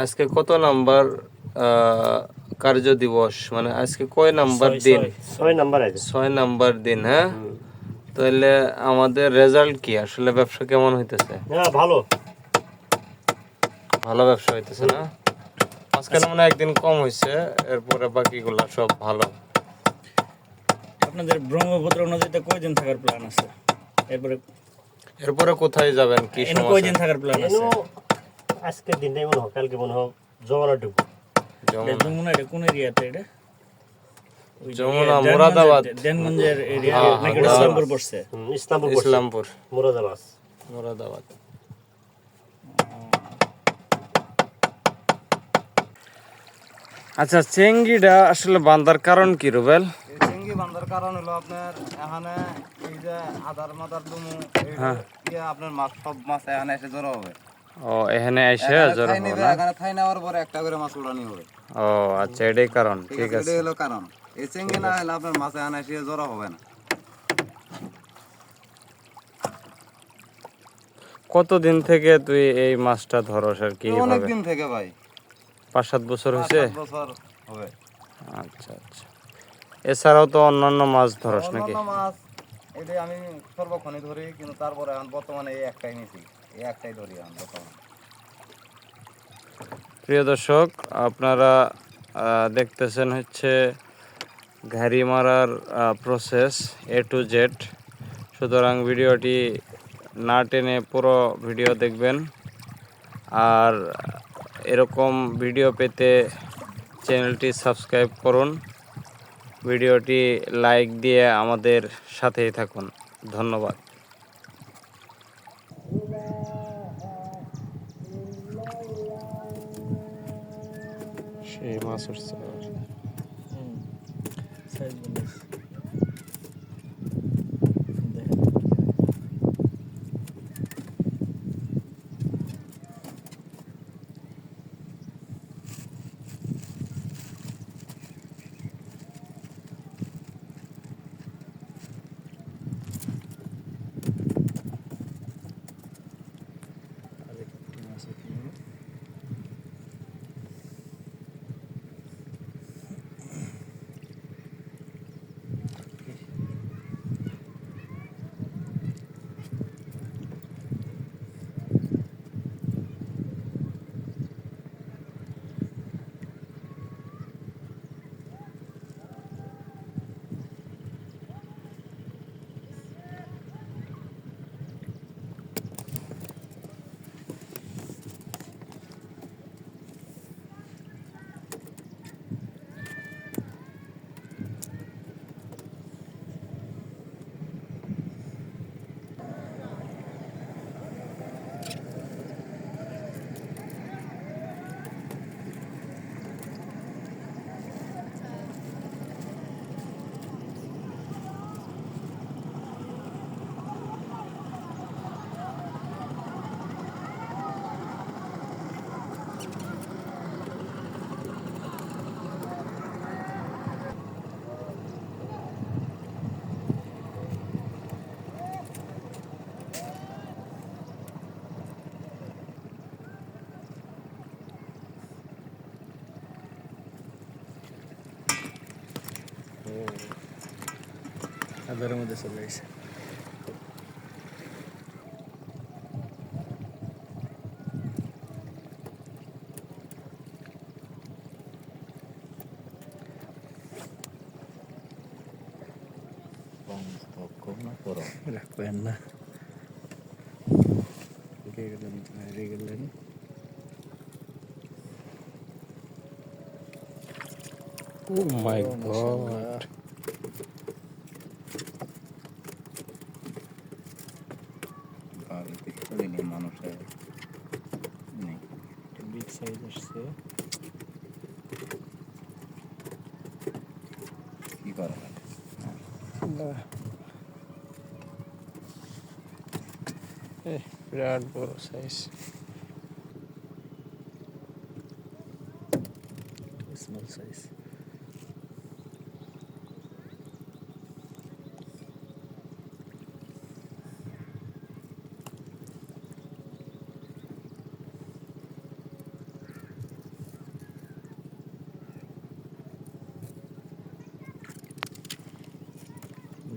আজকে কত নাম্বার কার্য দিবস? মানে আজকে কয় নাম্বার দিন? ছয়। নাম্বার ছয় নাম্বার দিন হ্যাঁ? তাহলে আমাদের রেজাল্ট কি? আসলে ব্যবসা কেমন হইতেছে? হ্যাঁ ভালো। ভালো ব্যবসা হইতেছে না? মাঝখানে মনে একদিন কম হয়েছে এরপরে বাকিগুলা সব ভালো। আপনাদের ব্রহ্মপুত্র নদীতে কয়দিন থাকার প্ল্যান আছে? এরপরে এরপরে কোথায় যাবেন? কি এনে সমস্যা? কয়দিন থাকার প্ল্যান আছে? আজকের দিনটাই মনে হয় কালকে মনে হয় জমানো ঢুকবো যমুনা। এটা কোন এরিয়াতে এটা? যমুনা, মুরাদাবাদ। দেনগঞ্জের এরিয়া হ্যাঁ, নাকি ইসলামপুর পড়ছে? ইসলামপুর ইসলামপুর। মুরাদাবাদ। মুরাদাবাদ। আচ্ছা চেঙ্গিটা আসলে বান্দার কারণ কি রুবেল? চিংড়ি বান্ধার কারণ হলো আপনার এখানে এই যে আদার মাদার দুমু হ্যাঁ। আপনার মাছ সব মাছ এখানে এসে জড়ো হবে। ও এখানে এসে হব না? এখানে থাই নেওয়ার পরে একটা করে মাছ উড়ানি হবে। ও আচ্ছা এটাই কারণ ঠিক আছে এটাই হলো কারণ। এই চিংড়ি না হলে আপনার মাছ এখানে এসে হবে না। কতদিন থেকে তুই এই মাছটা ধরস আর কি অনেক দিন থেকে ভাই। পাঁচ সাত বছর হয়েছে? বছর হবে। আচ্ছা আচ্ছা। এছাড়াও তো অন্যান্য মাছ ধরস নাকি? অন্যান্য মাছ এটাই আমি সর্বক্ষণই ধরি কিন্তু তারপরে এখন বর্তমানে এই একটাই নিছি। এই প্রিয় দর্শক, আপনারা দেখতেছেন হচ্ছে ঘাড়ি মারার প্রসেস এ টু জেড সুতরাং ভিডিওটি না টেনে পুরো ভিডিও দেখবেন। আর এরকম ভিডিও পেতে চ্যানেলটি সাবস্ক্রাইব করুন। ভিডিওটি লাইক দিয়ে আমাদের সাথেই থাকুন। ধন্যবাদ। সেই মাছ উঠছে আদারের মধ্যে চলে গেছে রাখবেন না রেগে গেলেন রেগে গেলেন ও মাই গড বাড়িতে করিনি মানুষের নেই বিগ সাইজ আসছে কি করা যায় বিরাট বড় size small size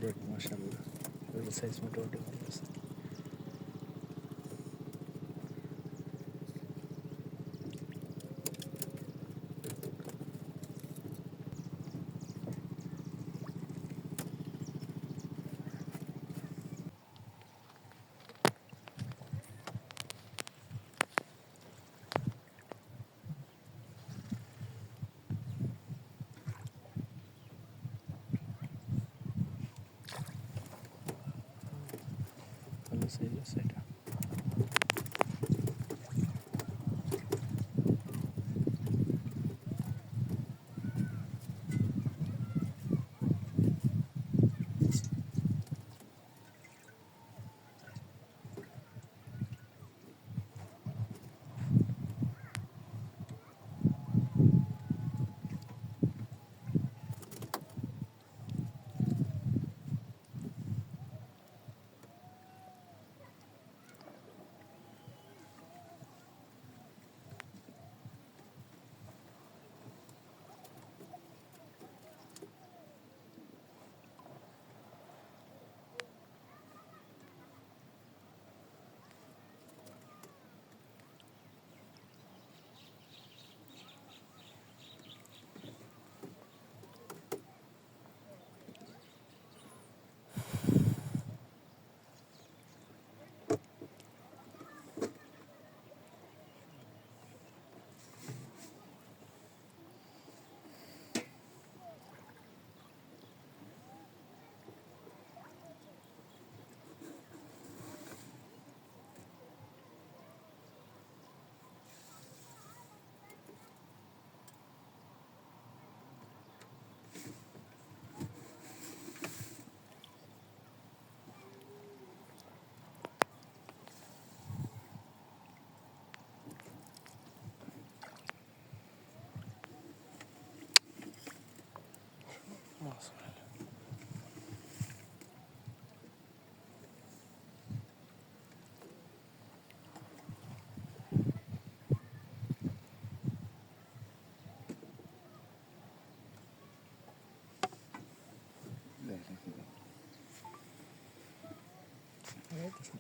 work, mashallah. I will say it's. Size আছে এটা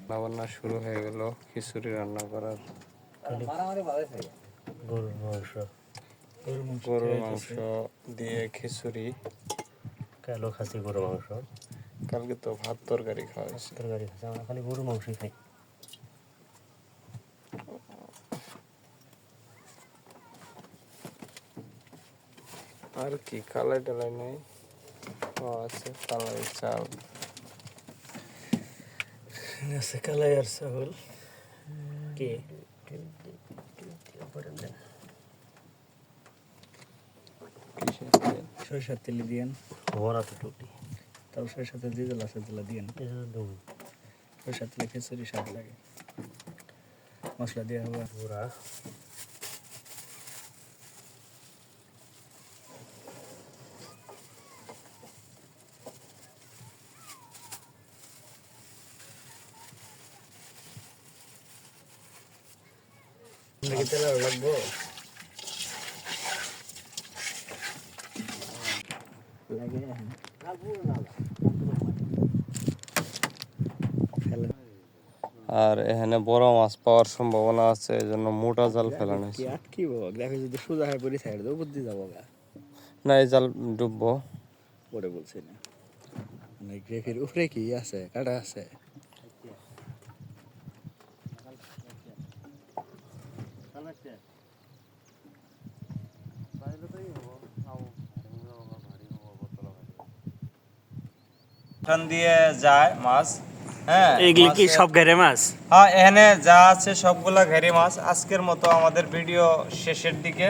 রান্না শুরু হয়ে গেল খিচুড়ি রান্না করার। গরুর মাংস। গরুর মাংস দিয়ে খিচুড়ি। কালো খাসি গরুর মাংস। কালকে তো ভাত তরকারি খাওয়া হয়েছে। তরকারি খাসি আমরা খালি গরুর মাংসই খাই। আর কি কালাই টালাই নেই। ও আছে কালাই চাল। আছে কালাই আর চাউল কে তেল? সরিষার তেলে দিয়েন ভরা তো টুটি তারপর সরিষার তেল দিয়ে আছে দিলা দিয়েন সরিষার তেলে খিচুড়ি স্বাদ লাগে মশলা দেওয়া হবে পুরা নাকি লাগবো লাগে আর এখানে বড় মাছ পাওয়ার সম্ভাবনা আছে এই জন্য মোটা জাল ফেলানো কি হয়েছে। আটকিব দেখো যদি সোজা হয়ে পড়ি সাইড দেবো বুদ্ধি যাব না এই জাল ডুববো। পরে বলছি না। মানে গ্রেফির উপরে কি আছে কাটা আছে? এখান দিয়ে যায় মাছ হ্যাঁ এগুলি কি সব ঘরে মাছ? হ্যাঁ এখানে যা আছে সবগুলা ঘেরি মাছ। আজকের মতো আমাদের ভিডিও শেষের দিকে।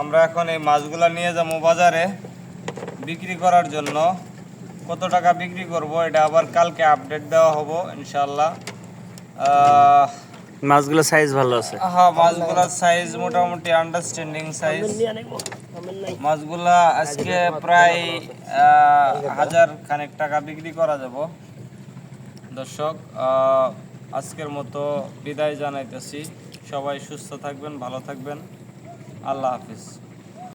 আমরা এখন এই মাছগুলা নিয়ে যাব বাজারে বিক্রি করার জন্য। কত টাকা বিক্রি করব এটা আবার কালকে আপডেট দেওয়া হব ইনশাল্লাহ আহ, মাছগুলো সাইজ ভালো আছে। হ্যাঁ মাছগুলার সাইজ মোটামুটি আন্ডারস্ট্যান্ডিং সাইজ মাছগুলা আজকে প্রায় হাজার খানেক টাকা বিক্রি করা যাব। দর্শক আজকের মতো বিদায় জানাইতেছি। সবাই সুস্থ থাকবেন, ভালো থাকবেন। আল্লাহ হাফিজ।